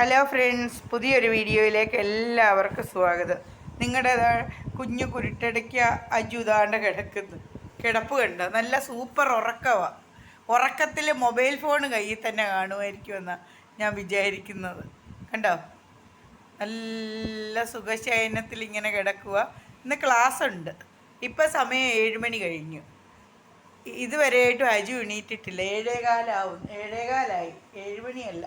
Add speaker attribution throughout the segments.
Speaker 1: Hello friends പുതിയൊരു വീഡിയോയിലേക്ക് എല്ലാവർക്കും സ്വാഗതം. നിങ്ങളുടെ കുഞ്ഞു കുരുട്ടടയ്ക്ക അജുതാണ്ട് കിടക്കുന്നു. കിടപ്പ് കണ്ടോ? നല്ല സൂപ്പർ ഉറക്കമാണ് ഉറക്കത്തിൽ മൊബൈൽ ഫോൺ കയ്യിൽ തന്നെ കാണുമായിരിക്കുമെന്നാണ് ഞാൻ വിചാരിക്കുന്നത്. കണ്ടോ? നല്ല സുഖശയനത്തിൽ ഇങ്ങനെ കിടക്കുക ഇന്ന് ക്ലാസ് ഉണ്ട്. ഇപ്പം സമയം ഏഴ് മണി കഴിഞ്ഞു. ഇതുവരെയായിട്ടും അജു എണീറ്റിട്ടില്ല. ഏഴേകാലാവും. ഏഴേകാലായി. ഏഴ് മണിയല്ല.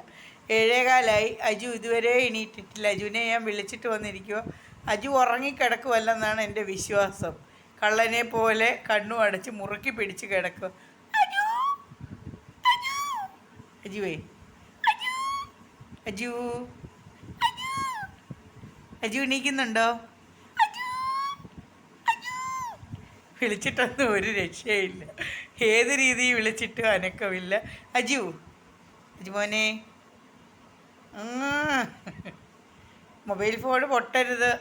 Speaker 1: ഏഴേകാലായി. അജു ഇതുവരെ എണീറ്റിട്ടില്ല. അജുവിനെ ഞാൻ വിളിച്ചിട്ട് വന്നിരിക്കുമോ അജു ഉറങ്ങിക്കിടക്കുമല്ലെന്നാണ് എന്റെ വിശ്വാസം. കള്ളനെ പോലെ കണ്ണു അടച്ച് മുറുക്കി പിടിച്ച് കിടക്കും അജു! അജു! അജുവേ. അജു! അജു എണീക്കുന്നുണ്ടോ? വിളിച്ചിട്ടൊന്നും ഒരു രക്ഷയില്ല ഏത് രീതിയിൽ വിളിച്ചിട്ടും അനക്കമില്ല. അജു. അജു മോനെ ആ. മൊബൈൽ ഫോൺ പൊട്ടരുത്.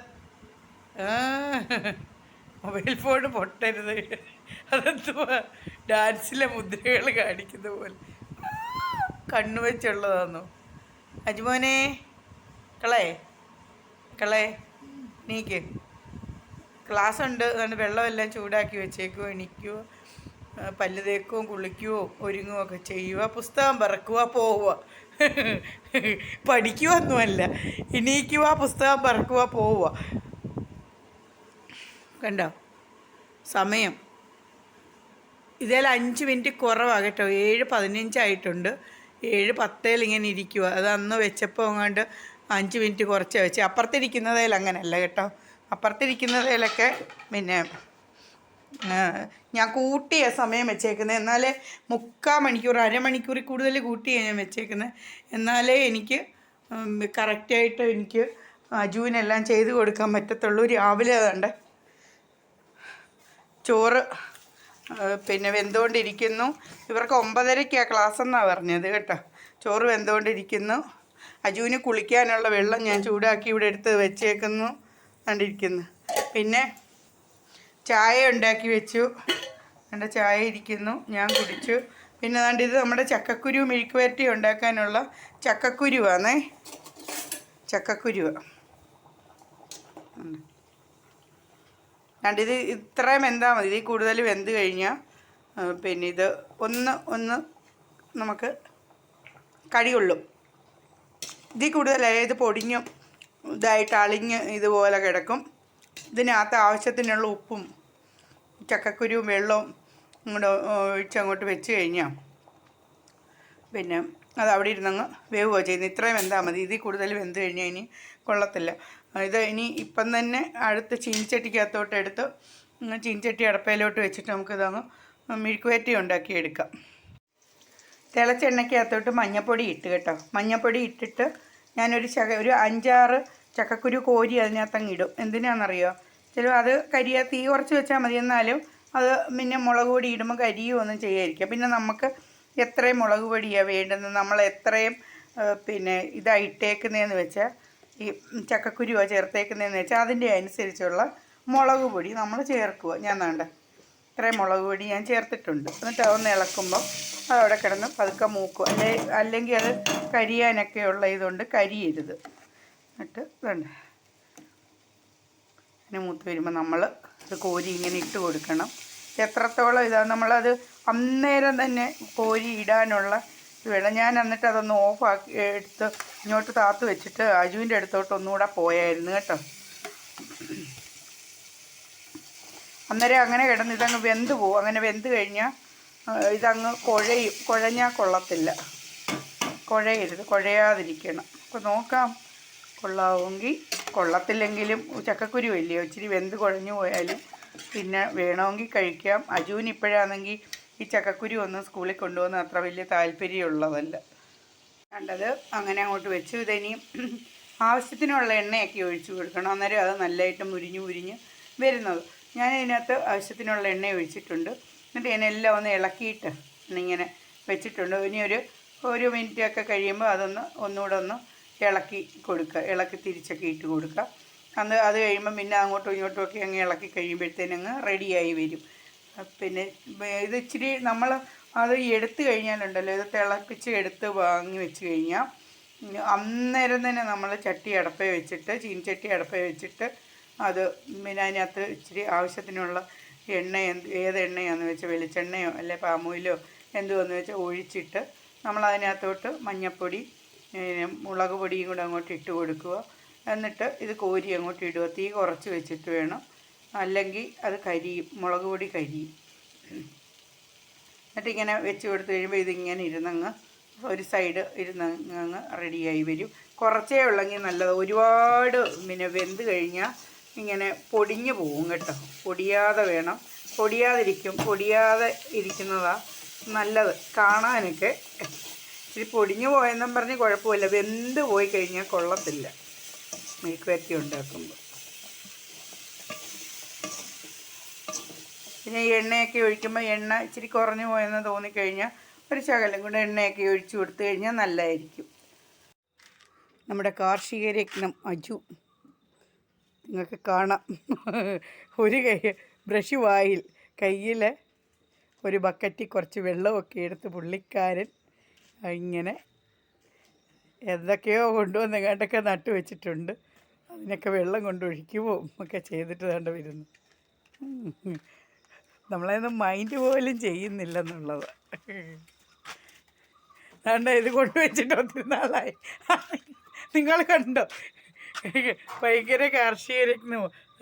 Speaker 1: മൊബൈൽ ഫോൺ പൊട്ടരുത്. അതെന്തുവാ? ഡാൻസിലെ മുദ്രകൾ കാണിക്കുന്ന പോലെ. കണ്ണു വെച്ചുള്ളതാന്നു. അജുമോനെ കളേ കളേ നീക്ക് ക്ലാസ് ഉണ്ട് അതുകൊണ്ട് വെള്ളമെല്ലാം ചൂടാക്കി വെച്ചേക്കുമോ എണിക്കുമോ പല്ല് തേക്കുകയും കുളിക്കുകയോ ഒരുങ്ങുകയോ ഒക്കെ ചെയ്യുക പുസ്തകം പറക്കുക പോവുക പഠിക്കുക ഒന്നുമല്ല എണീക്കുക പുസ്തകം പറക്കുക പോവുക കണ്ടോ? സമയം. ഇതിൽ അഞ്ച് മിനിറ്റ് കുറവാണ് കേട്ടോ. ഏഴ് പതിനഞ്ചായിട്ടുണ്ട്. ഏഴ് പത്തേൽ ഇങ്ങനെ ഇരിക്കുക അത് അന്ന് വെച്ചപ്പോൾ അങ്ങാണ്ട് അഞ്ച് മിനിറ്റ് കുറച്ച് വെച്ച്. അപ്പുറത്തിരിക്കുന്നതേലങ്ങനല്ല കേട്ടോ. അപ്പുറത്തിരിക്കുന്നതേലൊക്കെ പിന്നെ ഞാൻ കൂട്ടിയ സമയം വെച്ചേക്കുന്നത് എന്നാലേ മുക്കാൽ മണിക്കൂർ അരമണിക്കൂറിൽ കൂടുതൽ കൂട്ടിയാണ് ഞാൻ വെച്ചേക്കുന്നത് എന്നാലേ എനിക്ക് കറക്റ്റായിട്ട് എനിക്ക് അജുവിനെല്ലാം ചെയ്ത് കൊടുക്കാൻ പറ്റത്തുള്ളൂ. രാവിലെ അതുണ്ട് ചോറ് പിന്നെ വെന്തുകൊണ്ടിരിക്കുന്നു ഇവർക്ക് ഒമ്പതരയ്ക്കാണ് ക്ലാസ് എന്നാണ് പറഞ്ഞത് കേട്ടോ. ചോറ് വെന്തുകൊണ്ടിരിക്കുന്നു അജുവിന് കുളിക്കാനുള്ള വെള്ളം ഞാൻ ചൂടാക്കി ഇവിടെ എടുത്ത് വെച്ചേക്കുന്നു. കണ്ടിരിക്കുന്നു. പിന്നെ ചായ ഉണ്ടാക്കി വെച്ചു. എന്റെ ചായ ഇരിക്കുന്നു. ഞാൻ കുടിച്ചു. പിന്നെ അതാണ്ട് ഇത് നമ്മുടെ ചക്കക്കുരു മെഴുക്ക് വരട്ടി ഉണ്ടാക്കാനുള്ള ചക്കക്കുരുവാണേ. ചക്കക്കുരുവ. അതാണ്ട് ഇത് ഇത്രയും വെന്താൽ മതി. ഇതിൽ കൂടുതൽ വെന്ത് കഴിഞ്ഞാൽ പിന്നെ ഇത് ഒന്ന് ഒന്ന് നമുക്ക് കഴിയുള്ളൂ ഇതിൽ കൂടുതൽ ഇത് പൊടിഞ്ഞും ഇതായിട്ട് അളിഞ്ഞ് ഇതുപോലെ കിടക്കും. ഇതിനകത്ത് ആവശ്യത്തിനുള്ള ഉപ്പും ചക്കക്കുരുവും വെള്ളവും ഇങ്ങോട്ട് ഒഴിച്ചങ്ങോട്ട് വെച്ച് കഴിഞ്ഞാൽ പിന്നെ അത് അവിടെ ഇരുന്നങ്ങ് വേവുകയോ ചെയ്യുന്നത് ഇത്രയും വെന്താൽ മതി. ഇതിൽ കൂടുതൽ വെന്ത് കഴിഞ്ഞാൽ ഇനി കൊള്ളത്തില്ല. ഇത് ഇനി ഇപ്പം തന്നെ അടുത്ത് ചീനിച്ചട്ടിക്കകത്തോട്ട് എടുത്ത് ചീനിച്ചട്ടി അടപ്പയിലോട്ട് വെച്ചിട്ട് നമുക്കിതങ്ങ് ഉണ്ടാക്കി എടുക്കാം. തിളച്ചെണ്ണയ്ക്കകത്തോട്ട് മഞ്ഞപ്പൊടി ഇട്ട് കേട്ടോ. മഞ്ഞപ്പൊടി ഇട്ടിട്ട് ഞാനൊരു ചക ഒരു അഞ്ചാറ് ചക്കക്കുരു കോരി അതിനകത്തങ്ങിടും എന്തിനാണെന്നറിയോ ചില അത് കരിയ തീ കുറച്ച് വെച്ചാൽ മതി. എന്നാലും അത് പിന്നെ മുളക് പൊടി ഇടുമ്പോൾ കരിയോ ഒന്നും ചെയ്യാതിരിക്കുക. പിന്നെ നമുക്ക് എത്രയും മുളക് പൊടിയാണ് വേണ്ടുന്നത്? നമ്മൾ എത്രയും പിന്നെ ഇതായിട്ടേക്കുന്നതെന്ന് വെച്ചാൽ ഈ ചക്കക്കുരുവോ ചേർത്തേക്കുന്നതെന്ന് വെച്ചാൽ അതിന്റെ അനുസരിച്ചുള്ള മുളക് പൊടി നമ്മൾ ചേർക്കുക. ഞാൻ വേണ്ട ഇത്രയും മുളക് പൊടി ഞാൻ ചേർത്തിട്ടുണ്ട്. എന്നിട്ട് അതൊന്ന് ഇളക്കുമ്പോൾ അതവിടെ കിടന്ന് പതുക്കെ മൂക്കും അല്ലെ അല്ലെങ്കിൽ അത് കരിയാനൊക്കെയുള്ള ഇതുകൊണ്ട് കരിയരുത്. എന്നിട്ട് ഇതുണ്ട് ഇങ്ങനെ മൂത്ത് വരുമ്പോൾ നമ്മൾ ഇത് കോരി ഇങ്ങനെ ഇട്ട് കൊടുക്കണം. എത്രത്തോളം ഇതാണ് നമ്മളത് അന്നേരം തന്നെ കോരി ഇടാനുള്ള ഇത് വേണം ഞാൻ എന്നിട്ട് അതൊന്ന് ഓഫാക്കി എടുത്ത് ഇങ്ങോട്ട് താത്ത് വെച്ചിട്ട് അജുവിന്റെ അടുത്തോട്ട് ഒന്നുകൂടെ പോയായിരുന്നു കേട്ടോ. അന്നേരം അങ്ങനെ കിടന്ന് ഇതങ്ങ് വെന്ത് പോവും. അങ്ങനെ വെന്ത് കഴിഞ്ഞാൽ ഇതങ്ങ് കുഴയും. കുഴഞ്ഞാൽ കൊള്ളത്തില്ല. കുഴയരുത്. കുഴയാതിരിക്കണം. അപ്പോൾ നോക്കാം. കൊള്ളാവുമെങ്കിൽ കൊള്ളത്തില്ലെങ്കിലും ചക്കക്കുരു വലിയ ഇച്ചിരി വെന്ത് കുഴഞ്ഞു പോയാലും പിന്നെ വേണമെങ്കിൽ കഴിക്കാം. അജുവിന് ഇപ്പോഴാണെങ്കിൽ ഈ ചക്കക്കുരു ഒന്നും സ്കൂളിൽ കൊണ്ടുപോകുന്ന അത്ര വലിയ താല്പര്യമുള്ളതല്ല. കണ്ടത് അങ്ങനെ അങ്ങോട്ട് വെച്ചു. ഇതിനി ആവശ്യത്തിനുള്ള എണ്ണയൊക്കെ ഒഴിച്ചു കൊടുക്കണം. അന്നേരം അത് നല്ലതായിട്ട് മുരിഞ്ഞ് മുരിഞ്ഞ് വരുന്നത്. ഞാൻ ഇതിനകത്ത് ആവശ്യത്തിനുള്ള എണ്ണ ഒഴിച്ചിട്ടുണ്ട്. എന്നിട്ട് ഇതിനെല്ലാം ഒന്ന് ഇളക്കിയിട്ട് ഇങ്ങനെ വെച്ചിട്ടുണ്ട്. ഇനി ഒരു ഒരു മിനിറ്റ് ഒക്കെ കഴിയുമ്പോൾ അതൊന്ന് ഒന്നുകൂടെ ഒന്ന് ഇളക്കി കൊടുക്കുക. ഇളക്കി തിരിച്ചൊക്കെ ഇട്ട് കൊടുക്കുക. അന്ന് അത് കഴിയുമ്പോൾ പിന്നെ അങ്ങോട്ടും ഇങ്ങോട്ടും ഒക്കെ അങ്ങ് ഇളക്കി കഴിയുമ്പോഴത്തേനങ്ങ് റെഡിയായി വരും. പിന്നെ ഇത് ഇച്ചിരി നമ്മൾ അത് എടുത്തു കഴിഞ്ഞാലുണ്ടല്ലോ ഇത് തിളപ്പിച്ച് എടുത്ത് വാങ്ങി വെച്ച് കഴിഞ്ഞാൽ അന്നേരം തന്നെ നമ്മൾ ചട്ടി അടപ്പേ വെച്ചിട്ട് ചീനച്ചട്ടി അടപ്പേ വെച്ചിട്ട് അത് പിന്നെ അതിനകത്ത് ഇച്ചിരി ആവശ്യത്തിനുള്ള എണ്ണ എന്ത് ഏത് എണ്ണയാണെന്ന് വെച്ചാൽ വെളിച്ചെണ്ണയോ അല്ലെ പാമോയിലോ എന്ന് വെച്ചാൽ ഒഴിച്ചിട്ട് നമ്മൾ അതിനകത്തോട്ട് മഞ്ഞൾപ്പൊടി മുളക് പൊടിയും കൂടെ അങ്ങോട്ട് ഇട്ട് കൊടുക്കുക. എന്നിട്ട് ഇത് കോരി അങ്ങോട്ട് ഇടുക. തീ കുറച്ച് വെച്ചിട്ട് വേണം. അല്ലെങ്കിൽ അത് കരിയും. മുളക് പൊടി കരിയും. എന്നിട്ട് ഇങ്ങനെ വെച്ച് കൊടുത്ത് കഴിയുമ്പോൾ ഇതിങ്ങനെ ഇരുന്നങ്ങ് ഒരു സൈഡ് ഇരുന്നങ്ങ് റെഡിയായി വരും. കുറച്ചേ ഉള്ളെങ്കിൽ നല്ലത്. ഒരുപാട് പിന്നെ വെന്ത് കഴിഞ്ഞാൽ ഇങ്ങനെ പൊടിഞ്ഞു പോവും കേട്ടോ. പൊടിയാതെ വേണം. പൊടിയാതിരിക്കും. പൊടിയാതെ ഇരിക്കുന്നതാണ് നല്ലത്. കാണാനൊക്കെ ഇച്ചിരി പൊടിഞ്ഞു പോയെന്നും പറഞ്ഞ് കുഴപ്പമില്ല. വെന്ത് പോയി കഴിഞ്ഞാൽ കൊള്ളത്തില്ല. മെഴുക്ക് വരട്ടി ഉണ്ടാക്കുമ്പോൾ. പിന്നെ എണ്ണയൊക്കെ ഒഴിക്കുമ്പോൾ എണ്ണ ഇച്ചിരി കുറഞ്ഞു പോയെന്ന് തോന്നിക്കഴിഞ്ഞാൽ ഒരു ശകലം കൂടെ എണ്ണയൊക്കെ ഒഴിച്ചു കൊടുത്തു കഴിഞ്ഞാൽ നല്ലതായിരിക്കും. നമ്മുടെ കാർഷിക രത്നം അജു. നിങ്ങൾക്ക് കാണാം. ഒരു കൈ ബ്രഷ് വായിൽ കയ്യിൽ ഒരു ബക്കറ്റിൽ കുറച്ച് വെള്ളമൊക്കെ എടുത്ത് പുള്ളിക്കാരൻ ഇങ്ങനെ എന്തൊക്കെയോ കൊണ്ടുവന്ന് എങ്ങാണ്ടൊക്കെ നട്ടു വെച്ചിട്ടുണ്ട്. അതിനൊക്കെ വെള്ളം കൊണ്ടൊഴിക്കുമോ ഒക്കെ ചെയ്തിട്ട് വേണ്ട വരുന്നു. നമ്മളതൊന്നും മൈൻഡ് പോലും ചെയ്യുന്നില്ലെന്നുള്ളത്. വേണ്ട ഇത് കൊണ്ടുവച്ചിട്ട് ഒത്തിരി നാളായി. നിങ്ങൾ കണ്ടോ? ഭയങ്കര കാർഷിക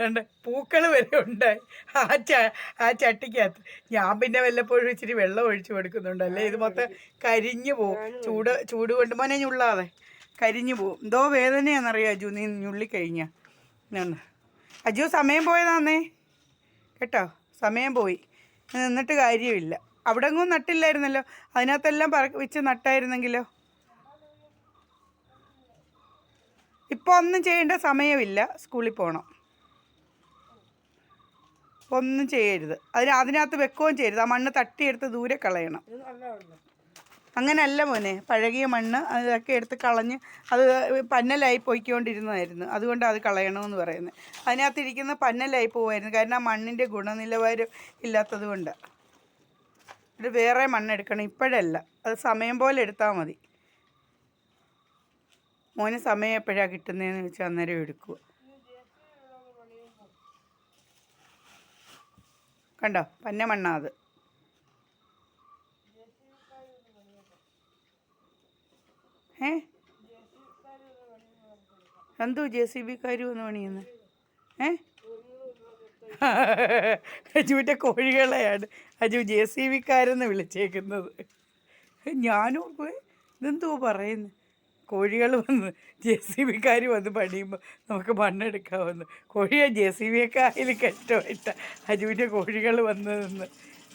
Speaker 1: വേണ്ട പൂക്കൾ വരെ ഉണ്ടായി ആ ച ആ ചട്ടിക്കകത്ത്. ഞാൻ പിന്നെ വല്ലപ്പോഴും ഇച്ചിരി വെള്ളം ഒഴിച്ചു കൊടുക്കുന്നുണ്ട്. അല്ലേ? ഇത് മൊത്തം കരിഞ്ഞു പോവും. ചൂട് ചൂട് കൊണ്ട് മോനെ ഞുള്ളാതെ. കരിഞ്ഞു പോവും. എന്തോ വേദനയാണെന്നറിയാം അജു? നീ ഞുള്ളിക്കഴിഞ്ഞ. അജു സമയം പോയതാന്നേ. കേട്ടോ? സമയം പോയി. നിന്നിട്ട് കാര്യമില്ല. അവിടെ എങ്ങും നട്ടില്ലായിരുന്നല്ലോ. അതിനകത്തെല്ലാം പറ വെച്ച് നട്ടായിരുന്നെങ്കിലോ? ഇപ്പോൾ ഒന്നും ചെയ്യേണ്ട സമയമില്ല. സ്കൂളിൽ പോകണം ഒന്നും ചെയ്യരുത്. അതിന് അതിനകത്ത് വെക്കുകയും ചെയ്യരുത്. ആ മണ്ണ് തട്ടിയെടുത്ത് ദൂരെ കളയണം. അങ്ങനെയല്ല മോനെ. പഴകിയ മണ്ണ് അതൊക്കെ എടുത്ത് കളഞ്ഞ് അത് പന്നലായി പോയിക്കൊണ്ടിരുന്നതായിരുന്നു. അതുകൊണ്ട് അത് കളയണമെന്ന് പറയുന്നത്. അതിനകത്തിരിക്കുന്ന പന്നലായി പോവായിരുന്നു കാരണം ആ മണ്ണിന്റെ ഗുണനിലവാരം ഇല്ലാത്തത് കൊണ്ട്. ഇത് വേറെ മണ്ണെടുക്കണം ഇപ്പോഴല്ല. അത് സമയം പോലെ എടുത്താൽ മതി. മോന് സമയം എപ്പോഴാണ് കിട്ടുന്നതെന്ന് വെച്ചാൽ അന്നേരം എടുക്കുക. കണ്ടോ? പന്ന അത്. ഏ? എന്തോ ജെ സി ബിക്കാർ വന്ന് പണിയുന്നത് ഏ? അജുവിന്റെ കോഴികളെയാണ്. അജു ജെ സി ബിക്കാരെന്ന് വിളിച്ചേക്കുന്നത്. ഞാനോർക്കുവേ ഇതെന്തോ പറയുന്നു? കോഴികൾ വന്ന് ജെ സി ബിക്കാർ വന്ന് പണിയുമ്പോൾ നമുക്ക് മണ്ണെടുക്കാമെന്ന് കോഴിയെ ജെ സി ബിയൊക്കെ അതിൽ കഷ്ടമായിട്ട് അജുവിന്റെ കോഴികൾ വന്ന് നിന്ന്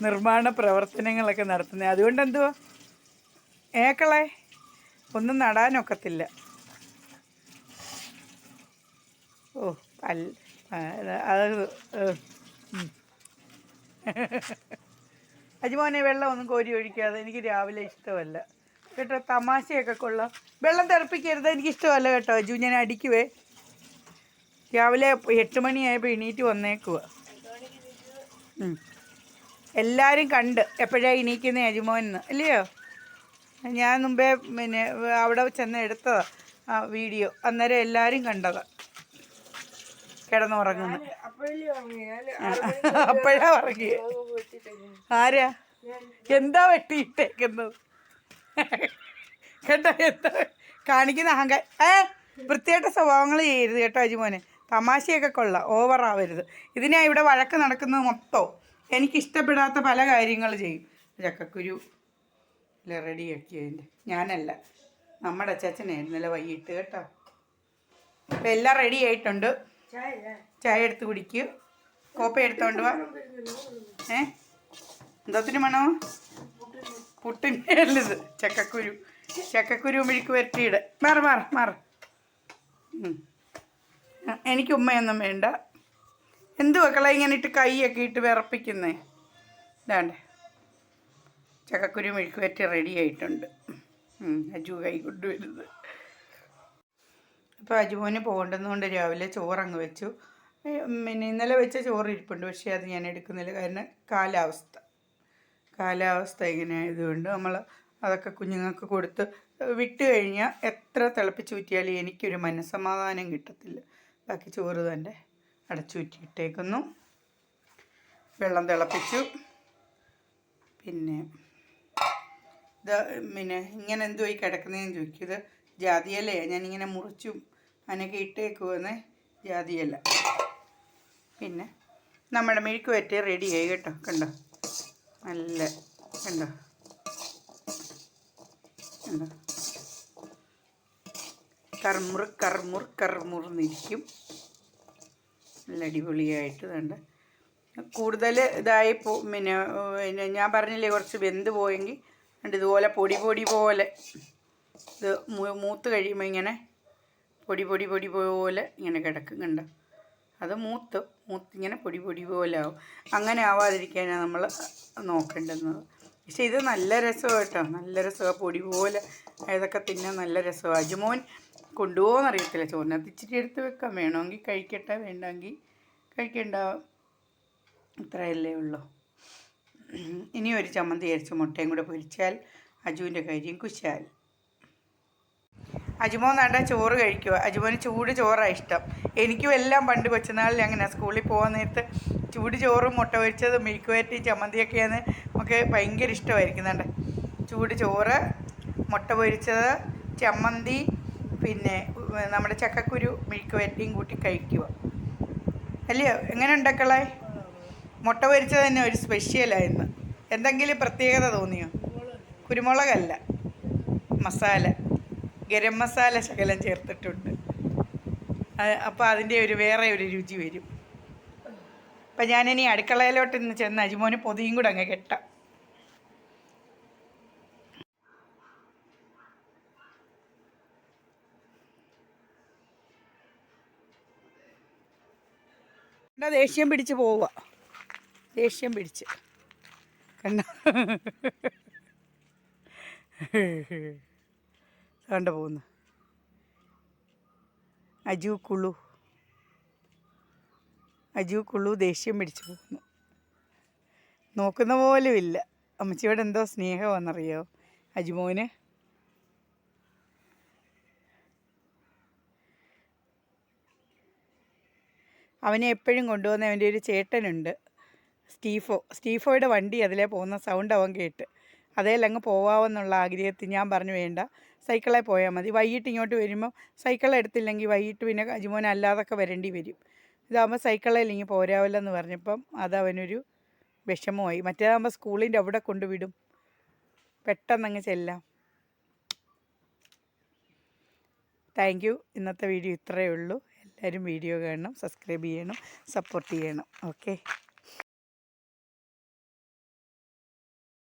Speaker 1: നിർമ്മാണ പ്രവർത്തനങ്ങളൊക്കെ നടത്തുന്നത് അതുകൊണ്ട് എന്തുവാ ഏക്കളെ ഒന്നും നടാനൊക്കത്തില്ല. ഓ അല്ല അത് അജുമോനെ വെള്ളം ഒന്നും കോരി ഒഴിക്കാതെ എനിക്ക് രാവിലെ ഇഷ്ടമല്ല. കേട്ടോ തമാശയൊക്കെ കൊള്ളാം. വെള്ളം തിളപ്പിക്കരുത് എനിക്കിഷ്ടമല്ല കേട്ടോ അജു ഞാൻ അടിക്കുവേ. രാവിലെ എട്ട് മണിയായപ്പോൾ എണീറ്റ് വന്നേക്കുക എല്ലാവരും കണ്ട് എപ്പോഴാണ് എണീക്കുന്നത് അജുമോനെന്ന് അല്ലയോ ഞാൻ മുമ്പേ പിന്നെ അവിടെ ചെന്ന് എടുത്തതാണ് ആ വീഡിയോ. അന്നേരം എല്ലാവരും കണ്ടതാണ് കിടന്നുറങ്ങുന്നു. അപ്പോഴാ ഉറങ്ങിയത് ആരാ? എന്താ വെട്ടിയിട്ടേക്കുന്നത്? കേട്ടോ എന്താ കാണിക്കുന്ന അഹങ്കാരം ഏ വൃത്തിയായിട്ട സ്വഭാവങ്ങൾ ചെയ്യരുത് കേട്ടോ അജിമോനെ. തമാശയൊക്കെ കൊള്ളാം. ഓവറാവരുത് ഇതിനാ ഇവിടെ വഴക്ക് നടക്കുന്നത് മൊത്തം. എനിക്കിഷ്ടപ്പെടാത്ത പല കാര്യങ്ങൾ ചെയ്യും. ചക്കക്കുരു റെഡിയാക്കി അതിന്റെ ഞാനല്ല. നമ്മുടെ അച്ചാച്ചനായിരുന്നല്ലോ വൈകിട്ട് കേട്ടോ. അപ്പം എല്ലാം റെഡി ആയിട്ടുണ്ട്. ചായ എടുത്ത് കുടിക്കുക കോപ്പ എടുത്തോണ്ട് വാ. ഏ? എന്തോത്തിന് മണോ? പുട്ടിന്റെ ചക്കക്കുരു. ചക്കക്കുരു മെഴുക്ക് വരട്ടിയിട മാറ മാറ മാറ. എനിക്ക് ഉമ്മയൊന്നും വേണ്ട. എന്ത് മക്കളെ ഇങ്ങനെ ഇട്ട് കൈയൊക്കെ ഇട്ട് വിറപ്പിക്കുന്നേ? ഇതാണ്ട്. ചക്കക്കുരു മെഴുക്ക് വരട്ടി റെഡി ആയിട്ടുണ്ട്. അജു കൈ കൊണ്ടുവരുന്നത് അപ്പോൾ അജുമോന് പോകേണ്ടതുകൊണ്ട് രാവിലെ ചോറങ്ങ് വെച്ചു. പിന്നെ ഇന്നലെ വെച്ച ചോറ് ഇരിപ്പുണ്ട്. പക്ഷേ അത് ഞാൻ എടുക്കുന്നില്ല. കാരണം കാലാവസ്ഥ. കാലാവസ്ഥ ഇങ്ങനെ ആയതുകൊണ്ട് നമ്മൾ അതൊക്കെ കുഞ്ഞുങ്ങൾക്ക് കൊടുത്ത് വിട്ട് കഴിഞ്ഞാൽ എത്ര തിളപ്പിച്ച് ഊറ്റിയാലും എനിക്കൊരു മനസ്സമാധാനം കിട്ടത്തില്ല. ബാക്കി ചോറ് തന്നെ അടച്ചൂറ്റിയിട്ടേക്കുന്നു വെള്ളം തിളപ്പിച്ചു. പിന്നെ ഇത് പിന്നെ ഇങ്ങനെ എന്തോ ഈ കിടക്കുന്നതെന്ന് ചോദിക്കും. ഇത് ജാതിയലയാണ് ഞാനിങ്ങനെ മുറിച്ചും അതിനൊക്കെ ഇട്ടേക്കുവെന്ന് ജാതിയല. പിന്നെ നമ്മുടെ മെഴുക്ക് വറ്റേ റെഡിയായി കേട്ടോ. കണ്ടോ? നല്ല കണ്ടോ? കണ്ടോ? കർമുർ കർമുർ കർമുറിന്നിരിക്കും. നല്ല അടിപൊളിയായിട്ട് കണ്ട് കൂടുതൽ ഇതായി പോ പിന്നെ പിന്നെ ഞാൻ പറഞ്ഞില്ലേ കുറച്ച് വെന്ത് പോയെങ്കിൽ കണ്ട് ഇതുപോലെ പൊടി പൊടി പോലെ. ഇത് മൂത്ത് കഴിയുമ്പോൾ ഇങ്ങനെ പൊടി പൊടി പൊടി പോലെ ഇങ്ങനെ കിടക്കും കണ്ടോ? അത് മൂത്ത് മൂത്തിങ്ങനെ പൊടി പൊടി പോലെ ആവും. അങ്ങനെ ആവാതിരിക്കാനാണ് നമ്മൾ നോക്കേണ്ടുന്നത്. പക്ഷേ ഇത് നല്ല രസമാണ് കേട്ടോ. നല്ല രസമാണ് പൊടി പോലെ ഇതൊക്കെ തിന്നാൻ നല്ല രസമാണ് അജുമോൻ കൊണ്ടുപോകുമെന്ന് അറിയത്തില്ല ചോറിനകത്ത് ഇച്ചിരി എടുത്ത് വെക്കാം. വേണമെങ്കിൽ കഴിക്കട്ടെ വേണ്ടെങ്കിൽ കഴിക്കണ്ട. ഇത്രയല്ലേ ഉള്ളൂ. ഇനി ഒരു ചമ്മന്തി അരിച്ച് മുട്ടയും കൂടെ പൊരിച്ചാൽ അജുവിന്റെ കാര്യം കുശാൽ. അജുമോൻ വേണ്ട ചോറ് കഴിക്കുക അജുമോന് ചൂട് ചോറാണ് ഇഷ്ടം. എനിക്കും എല്ലാം പണ്ട് കൊച്ചുനാളിൽ അങ്ങനെ. സ്കൂളിൽ പോകാൻ നേരത്ത് ചൂട് ചോറും മുട്ട പൊരിച്ചതും മിൽക്ക് വരട്ടി ചമ്മന്തിയൊക്കെയാണ് നമുക്ക് ഭയങ്കര ഇഷ്ടമായിരിക്കുന്നുണ്ട് ചൂട് ചോറ് മുട്ട പൊരിച്ചത് ചമ്മന്തി പിന്നെ നമ്മുടെ ചക്കക്കുരു മിൽക്ക് വരട്ടിയും കൂട്ടി കഴിക്കുക അല്ലയോ? എങ്ങനെ ഉണ്ടാക്കളെ? മുട്ട പൊരിച്ചത് തന്നെ ഒരു സ്പെഷ്യലായിരുന്നു എന്തെങ്കിലും പ്രത്യേകത തോന്നിയോ? കുരുമുളകല്ല. മസാല. ഗരം മസാല ശകലം ചേർത്തിട്ടുണ്ട്. അപ്പോൾ അതിന്റെ ഒരു വേറെ ഒരു രുചി വരും. അപ്പം ഞാനിനി അടുക്കളയിലോട്ട് ഇന്ന് ചെന്ന് അജിമോന് പൊതിയും കൂടെ അങ്ങ് കെട്ടാം. കണ്ട ദേഷ്യം പിടിച്ച് പോവുക ദേഷ്യം പിടിച്ച്. കണ്ട? കണ്ട പോകുന്നു. അജു കുളു. അജു കുളു ദേഷ്യം പിടിച്ചു പോകുന്നു. നോക്കുന്ന പോലും ഇല്ല. അമ്മച്ചിയോട് എന്തോ സ്നേഹമാണെന്നറിയോ? അജുമോന് അവനെ എപ്പോഴും കൊണ്ടുവന്ന അവന്റെ ഒരു ചേട്ടനുണ്ട്. സ്റ്റീഫോ. സ്റ്റീഫോയുടെ വണ്ടി അതിലേ പോകുന്ന സൗണ്ട് അവൻ കേട്ട്. അതേലങ്ങ് പോവാമെന്നുള്ള ആഗ്രഹത്തിൽ ഞാൻ പറഞ്ഞു വേണ്ട. സൈക്കിളിൽ പോയാൽ മതി. വൈകിട്ട് ഇങ്ങോട്ട് വരുമ്പോൾ സൈക്കിൾ എടുത്തില്ലെങ്കിൽ വൈകിട്ട് പിന്നെ അജിമോൻ അല്ലാതൊക്കെ വരേണ്ടി വരും. ഇതാകുമ്പോൾ സൈക്കിളിൽ ഇല്ലെങ്കിൽ പോരാവില്ലെന്ന് പറഞ്ഞപ്പം അതവനൊരു വിഷമമായി. മറ്റേതാകുമ്പോൾ സ്കൂളിന്റെ അവിടെ കൊണ്ടുവിടും പെട്ടെന്നങ്ങ് ചെല്ലാം. Thank you. ഇന്നത്തെ വീഡിയോ ഇത്രയേ ഉള്ളൂ. എല്ലാവരും വീഡിയോ കാണണം സബ്സ്ക്രൈബ് ചെയ്യണം സപ്പോർട്ട് ചെയ്യണം. ഓക്കെ.